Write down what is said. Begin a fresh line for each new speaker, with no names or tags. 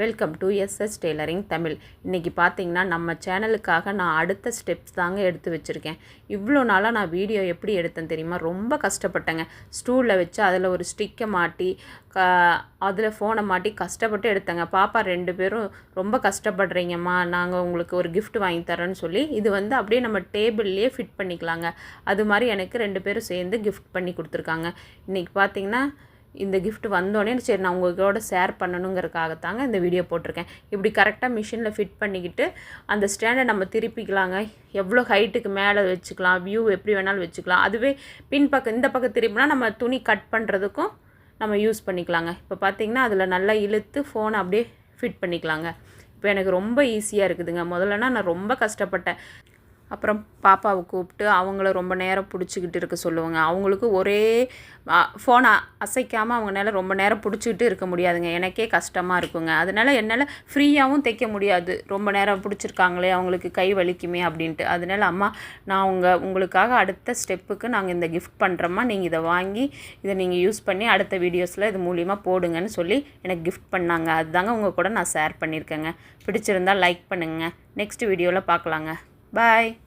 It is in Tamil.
Welcome to SS tailoring Tamil இன்றைக்கி பார்த்தீங்கன்னா நம்ம சேனலுக்காக நான் அடுத்த ஸ்டெப்ஸ் தாங்க எடுத்து வச்சுருக்கேன். இவ்வளோ நாளாக நான் வீடியோ எப்படி எடுத்தேன் தெரியுமா? ரொம்ப கஷ்டப்பட்டேங்க. ஸ்டூலில் வச்சு அதில் ஒரு ஸ்டிக்கை மாட்டி க அதில் ஃபோனை மாட்டி கஷ்டப்பட்டு எடுத்தேங்க. பாப்பா ரெண்டு பேரும் ரொம்ப கஷ்டப்படுறீங்கம்மா. நாங்கள் உங்களுக்கு ஒரு கிஃப்ட் வாங்கி தரோன்னு சொல்லி இது வந்து அப்படியே நம்ம டேபிள்லேயே ஃபிட் பண்ணிக்கலாங்க. அது மாதிரி எனக்கு ரெண்டு பேரும் சேர்ந்து கிஃப்ட் பண்ணி கொடுத்துருக்காங்க. இன்றைக்கி பார்த்தீங்கன்னா இந்த கிஃப்ட் வந்தோடனே சரி நான் உங்களோட ஷேர் பண்ணணுங்கிறதுக்காகத்தாங்க இந்த வீடியோ போட்டிருக்கேன். இப்படி கரெக்டாக மிஷினில் ஃபிட் பண்ணிக்கிட்டு அந்த ஸ்டாண்டை நம்ம திருப்பிக்கலாங்க. எவ்வளோ ஹைட்டுக்கு மேலே வச்சுக்கலாம் வியூ எப்படி வேணாலும் வச்சுக்கலாம். அதுவே பின்பக்கம் இந்த பக்கம் திரும்பினா நம்ம துணி கட் பண்ணுறதுக்கும் நம்ம யூஸ் பண்ணிக்கலாங்க. இப்போ பார்த்தீங்கன்னா அதில் நல்லா இழுத்து ஃபோனை அப்படியே ஃபிட் பண்ணிக்கலாங்க. இப்போ எனக்கு ரொம்ப ஈஸியாக இருக்குதுங்க. முதல்லனா நான் ரொம்ப கஷ்டப்பட்டேன். அப்புறம் பாப்பாவை கூப்பிட்டு அவங்கள ரொம்ப நேரம் பிடிச்சிக்கிட்டு இருக்க சொல்லுவாங்க. அவங்களுக்கு ஒரே ஃபோனை அசைக்காமல் அவங்களால ரொம்ப நேரம் பிடிச்சிக்கிட்டு இருக்க முடியாதுங்க. எனக்கே கஷ்டமாக இருக்குங்க. அதனால என்னால் ஃப்ரீயாகவும் தைக்க முடியாது. ரொம்ப நேரம் பிடிச்சிருக்காங்களே அவங்களுக்கு கை வலிக்குமே அப்படின்ட்டு. அதனால அம்மா நான் உங்கள் உங்களுக்காக அடுத்த ஸ்டெப்புக்கு நாங்கள் இந்த கிஃப்ட் பண்ணுறோம்மா நீங்கள் இதை வாங்கி இதை நீங்கள் யூஸ் பண்ணி அடுத்த வீடியோஸில் இது மூலியமாக போடுங்கன்னு சொல்லி எனக்கு கிஃப்ட் பண்ணாங்க. அதுதாங்க உங்கள் கூட நான் ஷேர் பண்ணியிருக்கேங்க. பிடிச்சிருந்தா லைக் பண்ணுங்கள் நெக்ஸ்ட் வீடியோவில் பார்க்கலாங்க Bye.